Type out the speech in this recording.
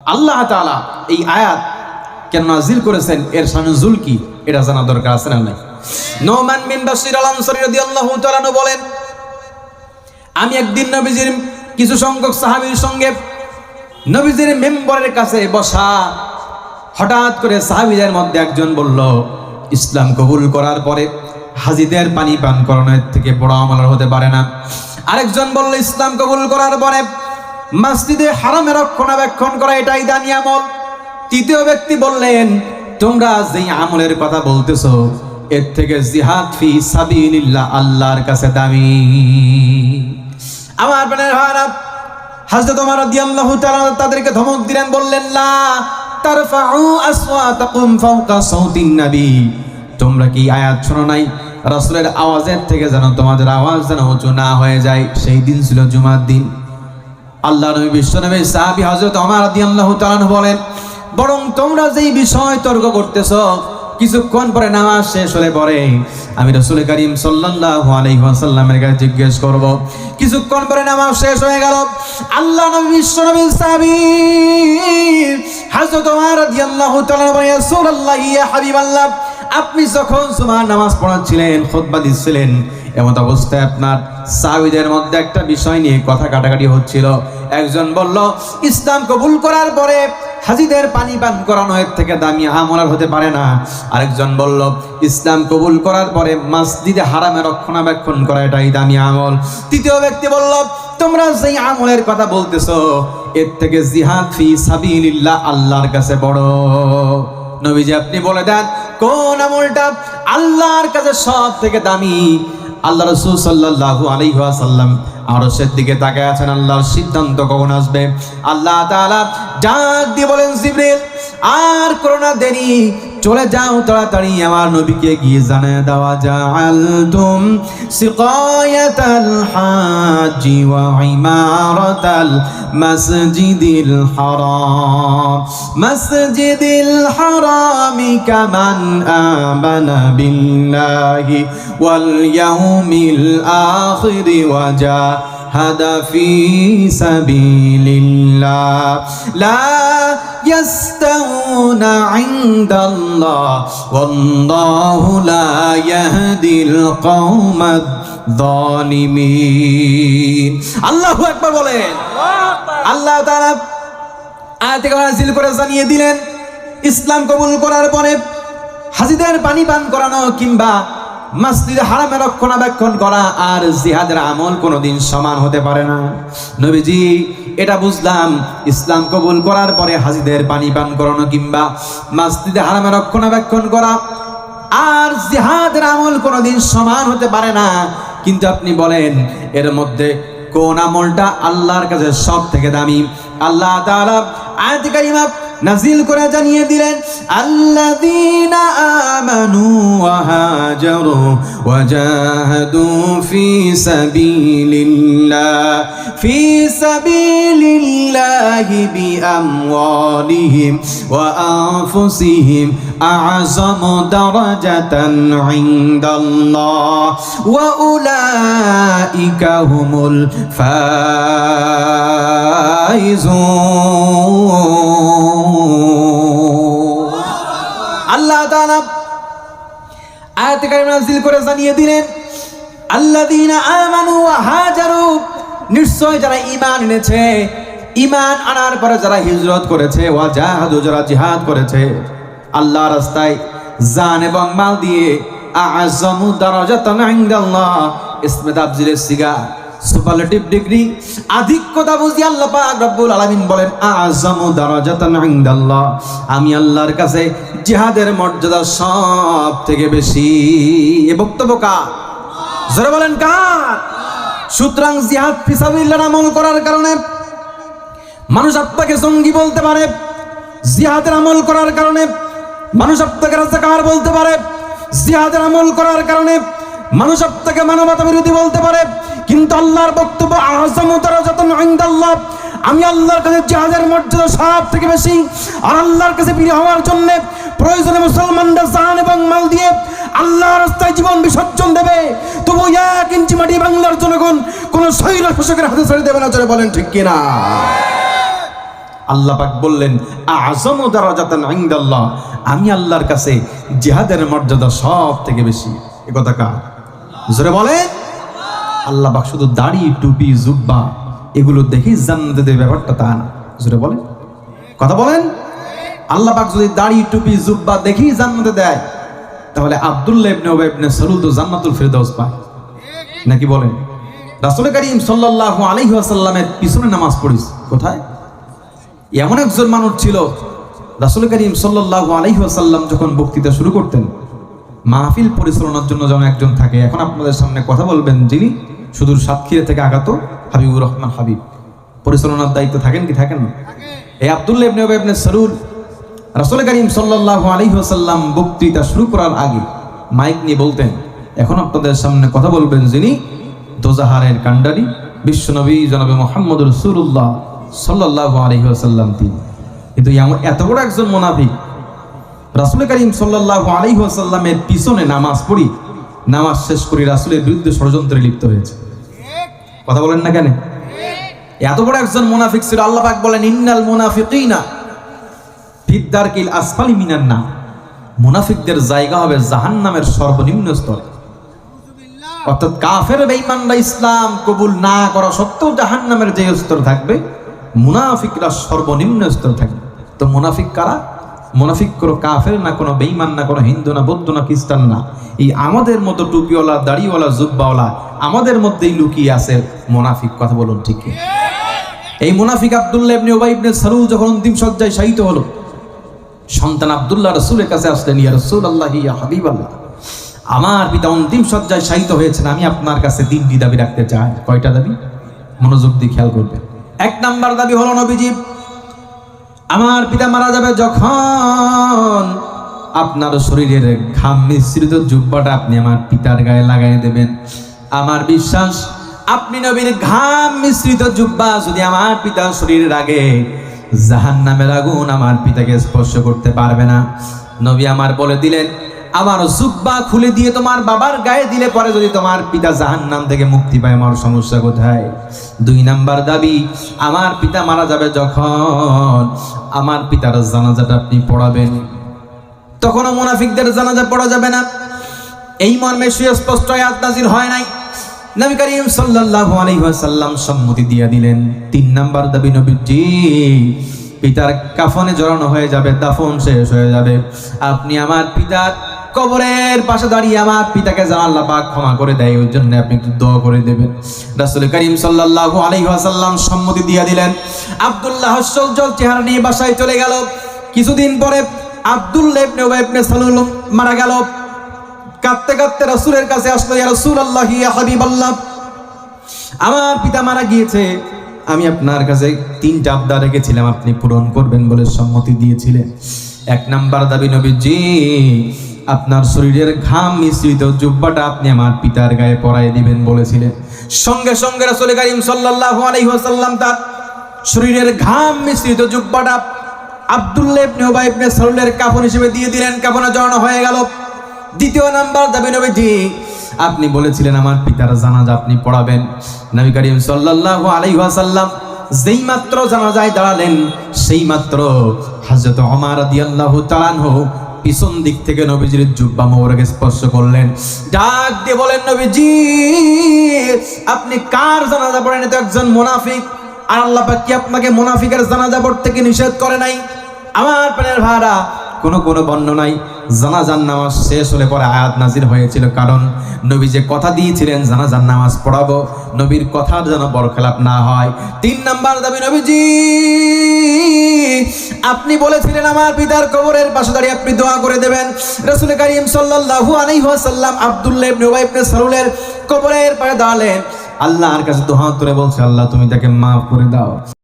আল্লাহ তাআলা এই আয়াত কেন নাজিল করেছেন? এর সানুজুল কি? এটা জানা দরকার আছে না নাই? নোমান বিন বাশির আল আনসারী রাদিয়াল্লাহু তাআলা বলেন, আমি একদিন নবীজির কিছু সংখ্যক সাহাবীর সঙ্গে নবীজির মেম্বরের কাছে বসা হঠাৎ করে সাহাবীদের মধ্যে একজন বলল, ইসলাম কবুল করার পরে হাজিদের পানি পান করানোর থেকে বড় আমলার হতে পারে না। আরেকজন বলল, ইসলাম কবুল করার পরে মসজিদে হারামে রক্ষণাবেক্ষণ করা এটাই দামি আমল। তৃতীয় ব্যক্তি বললেন, তোমরা যে আমলের কথা বলতেছো, এর থেকে জিহাদ ফি সাবিলিল্লাহ আল্লাহর কাছে দামি। আমার প্রাণের হারা হাজরত ওমর রাদিয়াল্লাহু তাআলা তাদেরকে ধমক দিলেন, বললেন, লা তারফাউ আসওয়াতাকুম ফাওকা সাউতিন নবী। তোমরা কি আয়াত শোনো নাই? রাসূলের আওয়াজের থেকে যেন তোমাদের আওয়াজ যেন উঁচু না হয়ে যায়। সেই দিন ছিল জুমার দিন। আল্লাহ নবী, বিশ্বনবী, সাহাবী হযরত ওমর রাদিয়াল্লাহু তাআলা বলেন, বরং তোমরা যেই বিষয় তর্ক করতেছ, কিছুক্ষণ পরে নামাজ শেষ হলে পরে আমি রসুল করিম কাছে জিজ্ঞেস করব, কিছুক্ষণ পরে নামাজ শেষ হয়ে গেল, আল্লাহ নবী, বিশ্বনবী, সাহাবী, হযরত ওমর রাদিয়াল্লাহু তাআলা হাবিবাল্লাহ, আপনি যখন জুমার নামাজ পড়াচ্ছিলেন, খুতবা দিচ্ছিলেন এমন অবস্থায় আপনার সাহাবীদের মধ্যে একটা বিষয় নিয়ে কথা কাটাকাটি হচ্ছিল। একজন বলল, ইসলাম কবুল করার পরে হাজিদের পানি পান করানো এর থেকে দামি আমল আর হতে পারে না। আরেকজন বলল, ইসলাম কবুল করার পরে মসজিদে হারামে রক্ষণাবেক্ষণ করা এটাই দামি আমল। তৃতীয় ব্যক্তি বলল, তোমরা যেই আমলের কথা বলতেছো, এর থেকে জিহাদ ফি সাবিলিল্লাহ আল্লাহর কাছে বড়। নবীজি আপনি বলে দেন, কোন আমলটা আল্লাহর কাছে সব থেকে দামি? আল্লাহ রসুল সাল্লাহু আলহাসাল্লাম আরও আরশের দিকে তাকায় আছেন, আল্লাহর সিদ্ধান্ত কখন আসবে? আল্লাহ তালা ডাক দিয়ে বলেন, জিবরিল! আর করোনা দেরি চলে যাও তাড়াতাড়ি আমার নবীকে গিয়ে জানায় দেওয়া জাআলতুম সিকায়াতাল হাজি ওয়া ইমারাতাল মসজিদিল হারাম মসজিদিল হারাম কামান আমানা বিল্লাহি ওয়াল ইয়াউমিল আখির ওয়া জা হাদা ফি সাবিলিল্লাহ লা يستوون عند الله والله لا يهدي القوم الظالمين الله একবার বলেন আল্লাহ তাআলা আয়াতে নাযিল করে জানিয়ে দিলেন ইসলাম কবুল করার পরে হাজিদের পানি পান করানো কিংবা মসজিদে হারামে রক্ষণাবেক্ষণ করা আর জিহাদের আমল কোনোদিন সমান হতে পারে না নবীজি এটা বুঝলাম। ইসলাম কবুল করার পরে হাজিদের পানি পান করানো কিংবা মাস্তিদে হারামে রক্ষণাবেক্ষণ করা। আর জিহাদের আমল কোনোদিন সমান হতে পারে না। কিন্তু আপনি বলেন, এর মধ্যে কোন আমলটা আল্লাহর কাছে সব থেকে দামি? আল্লাহ তাআলা আয়াত নাজিল করে জানিয়ে দিলেন, আল্লাযীনা আমানু ওয়া হাজারু ওয়া জাহাদু ফি সাবিলিল্লাহ, ফি সাবিলিল্লাহি বিআমওয়ালিহিম ওয়া আনফুসিহিম আ'যামু দারাজাতান ইনদাল্লাহ, ওয়া উলাইকা হুমুল ফাইজুন. আল্লাহ তাআলা করে জানিয়ে দিলেন নিশ্চয় যারা ঈমান এনেছে, ঈমান আনার পরে যারা হিজরত করেছে যারা জিহাদ করেছে আল্লাহ রাস্তায় জান এবং মাল দিয়ে আ'যামু সিগা সুপারলেটিভ ডিগ্রি আধিক্যতা বুঝি আল্লাহ পাক রব্বুল আলামিন বলেন, আযমু দারাজাতান ইনদাল্লাহ। আমি আল্লাহর কাছে জিহাদের মর্যাদা সব থেকে বেশি। এ বক্তব্য কার? জোরে বলেন কার? সুতরাং জিহাদ ফিসাবিল্লাহ আমল করার কারণে মানুষ আপনাকে জঙ্গি বলতে পারে, জিহাদের আমল করার কারণে মানুষ আপনাকে রাজাকার বলতে পারে, জিহাদের আমল করার কারণে মানুষ আপনাকে মানবতা বিরোধী বলতে পারে কিন্তু আল্লাহর বক্তব্য আহসামু দারাজাতুন ইনদাল্লাহ। আমি আল্লাহর কাছে জিহাদের মর্যাদা সব থেকে বেশি। আর আল্লাহর কাছে প্রিয় হওয়ার জন্য প্রয়োজনে মুসলমানরা জান এবং মাল দিয়ে আল্লাহর রাস্তায় জীবন বিসর্জন দেবে। তবু এক ইঞ্চি মাটি বাংলার জনগণ কোন শৈল শাসকের হাতে ছেড়ে দেবে না বলেন ঠিক কিনা? আল্লাহ পাক বললেন, আজম দারাজাতান ইনদাল্লাহ। আমি আল্লাহর কাছে জিহাদের মর্যাদা সব থেকে বেশি। এ কথা কার? জোরে বলেন। আল্লাহ পাক শুধু দাড়ি, টুপি, জুব্বা এগুলো দেখেই জান্নাতে ব্যাপারটা তা না। জোরে বলেন। কথা বলেন? আল্লাহ পাক যদি দাড়ি, টুপি, জুব্বা দেখেই জান্নাতে দেয়, তাহলে আব্দুল্লাহ ইবনে উবাই ইবনে সালুল তো জান্নাতুল ফেরদাউস পায়। নাকি বলেন? রাসূল করিম সাল্লাল্লাহু আলাইহি ওয়াসাল্লামের পিছনে নামাজ পড়িস কোথায়? এমন একজন মানুষ ছিল, রাসূল করিম সাল্লাল্লাহু আলাইহি ওয়াসাল্লাম যখন বক্তৃতা শুরু করতেন, মাহফিল পরিচালনার জন্য যেমন একজন থাকে। এখন আপনাদের সামনে কথা বলবেন যিনি সুদূর সাতক্ষীরা থেকে আগত হাবিবুর রহমান হাবিব। পরিচালনার দায়িত্ব থাকেন কি থাকেন না? এই আব্দুল্লাহ ইবনে ইবনে করিম সাল্লাল্লাহু আলাইহি ওয়াসাল্লাম বক্তৃতা শুরু করার আগে মাইক নিয়ে বলতেন, এখন আপনাদের সামনে কথা বলবেন যিনি দোজাহারের কান্ডারি বিশ্বনবী জনাবে মোহাম্মদ রসুল্লাহ সাল্লাল্লাহু আলাইহি ওয়াসাল্লাম তিনি। কিন্তু এত বড় একজন মুনাফিক, রাসূল করিম সাল্লাল্লাহু আলাইহি ওয়াসাল্লামের পিছনে নামাজ পড়ি নামাজ শেষ করি রাসূলের বিরুদ্ধে ষড়যন্ত্রে লিপ্ত হয়েছে। কথা বলেন না কেন? এত বড় একজন মুনাফিক ছিল, আল্লাহ বলেন, ইন্নাল মুনাফিকিনা ফিদ্দার কিল আসফালি মিনান না মুনাফিকদের জায়গা হবে জাহান্নামের সর্বনিম্ন স্তর। অর্থাৎ কাফের বেঈমানরা ইসলাম কবুল না করা সত্ত্বেও জাহান্নামের যে স্তর থাকবে, মুনাফিকরা সর্বনিম্ন স্তর থাকবে। তো মুনাফিক কারা? মুনাফিক কোনো কাফের না কোনো বেইমান না কোনো হিন্দু, না বৌদ্ধ, না খ্রিস্টান, না। এই আমাদের মতো টুপিওয়ালা, দাড়িওয়ালা, জুব্বাওয়ালা আমাদের মধ্যেই লুকিয়ে আছে মুনাফিক, কথা বলুন ঠিক এই মুনাফিক আব্দুল্লাহ ইবনে উবাই ইবনে সালুল যখন অন্তিম সজ্জায় শায়িত হলো, সন্তান আব্দুল্লাহ রসুলের কাছে আসলেন, ইয়া রসুল আল্লাহ ইয়া হাবিব আল্লাহ আমার পিতা অন্তিম সজ্জায় শায়িত হয়েছেন, আমি আপনার কাছে তিনটি দাবি রাখতে চাই। কয়টা দাবি? মনোযোগ দিয়ে খেয়াল করবেন। এক নাম্বার দাবি হলো নবীজি আমার পিতা মারা যাবে যখন আপনার শরীরের ঘাম মিশ্রিত জুব্বাটা আপনি আমার পিতার গায়ে লাগাই দেবেন। আমার বিশ্বাস, আপনি নবীর ঘাম মিশ্রিত জুব্বা যদি আমার পিতার শরীরের আগে জাহান নামের আগুন আমার পিতাকে স্পর্শ করতে পারবে না। নবী আমার বলে দিলেন আমার জুব্বা খুলে দিয়ে তোমার বাবার গায়ে দিলে পরে যদি তোমার পিতা জাহান নাম থেকে মুক্তি পায়, আমার সমস্যা কোথায়? দুই নাম্বার দাবি, আমার পিতা মারা যাবে যখন আমার পিতার জানাজাটা আপনি পড়াবেন। তখনও মুনাফিকদের জানাজা পড়া যাবে না। এই মর্মে সুস্পষ্ট আয়াত নাজির হয় নাই। নবী করিম সাল্লাল্লাহু আলাইহি ওয়াসাল্লাম সম্মতি দিয়া দিলেন, তিন নাম্বার দাবি নবীজি, পিতার কাফনে জড়ানো হয়ে যাবে, দাফন শেষ হয়ে যাবে। আপনি আমার পিতার কবরের পাশে দাঁড়িয়ে আমার পিতাকে যেন আল্লাহ পাক ক্ষমা করে দেয়, ওই জন্য আপনি একটু দোয়া করে দেবেন। রাসূল করিম সাল্লাল্লাহু আলাইহি ওয়াসাল্লাম সম্মতি দিয়ে দিলেন, আব্দুল্লাহ সজ্জল চেহারা নিয়ে বাসায় চলে গেল। কিছুদিন পরে আব্দুল্লাহ ইবনে উবাই ইবনে সালুল মারা গেল। কাঁদতে কাঁদতে রাসূলের কাছে আসলো, ইয়া রাসূলুল্লাহ, ইয়া হাবিবাল্লাহ। আমার পিতা মারা গিয়েছে। আমি আপনার কাছে তিনটা আবদার রেখেছিলাম, আপনি পূরণ করবেন বলে সম্মতি দিয়েছিলেন। এক নাম্বার দাবি নবীজি আপনার শরীরের ঘাম মিশ্রিত জুব্বাটা আপনি আমার পিতার গায়ে পরাই দিবেন বলেছিলেন। সঙ্গে সঙ্গে রাসূল করিম সাল্লাল্লাহু আলাইহি ওয়াসাল্লাম তার শরীরের ঘাম মিশ্রিত জুব্বাটা আব্দুল্লাহ ইবনে উবাই ইবনে সালুলের কাফন হিসেবে দিয়ে দিলেন। কাফনে জড়ানো হয়ে গেল। দ্বিতীয় নাম্বার দাবি নবীজি, আপনি বলেছিলেন আমার পিতার জানাজা আপনি পড়াবেন। নবী করিম সাল্লাল্লাহু আলাইহি ওয়াসাল্লাম যেই মাত্র জানাজায় দাঁড়ালেন, সেই মাত্র হযরত ওমর রাদিয়াল্লাহু তাআলা পিছন দিক থেকে নবীজির জুব্বা মোবারকে স্পর্শ করলেন। ডাক দিয়ে বলেন, নবীজি, আপনি কার জানাজা পড়েন? তো একজন মুনাফিক। আর আল্লাহ কি আপনাকে মুনাফিকের জানাজা পড়তে থেকে নিষেধ করে নাই? আমার প্রাণের ভাড়া কোনো কোনো বর্ণনায় জানাজান নামাজ শেষ হলে পরে আয়াত নাজির হয়েছিল। কারণ নবী যে কথা দিয়েছিলেন জানাজান নামাজ পড়াবো, নবীর কথার যেন বরখেলাপ না হয়। তিন নাম্বার দাবি, নবীজি, আপনি বলেছিলেন আমার পিতার কবরের পাশে দাঁড়িয়ে আপনি দোয়া করে দেবেন। রাসূল করিম সাল্লাল্লাহু আলাইহি ওয়াসাল্লাম আব্দুল্লাহ ইবনে উবাই ইবনে সালুলের কবরের পাশে দাঁড়ালেন। আল্লাহর কাছে দোয়া করে বলছে, আল্লাহ, তুমি তাকে মাফ করে দাও।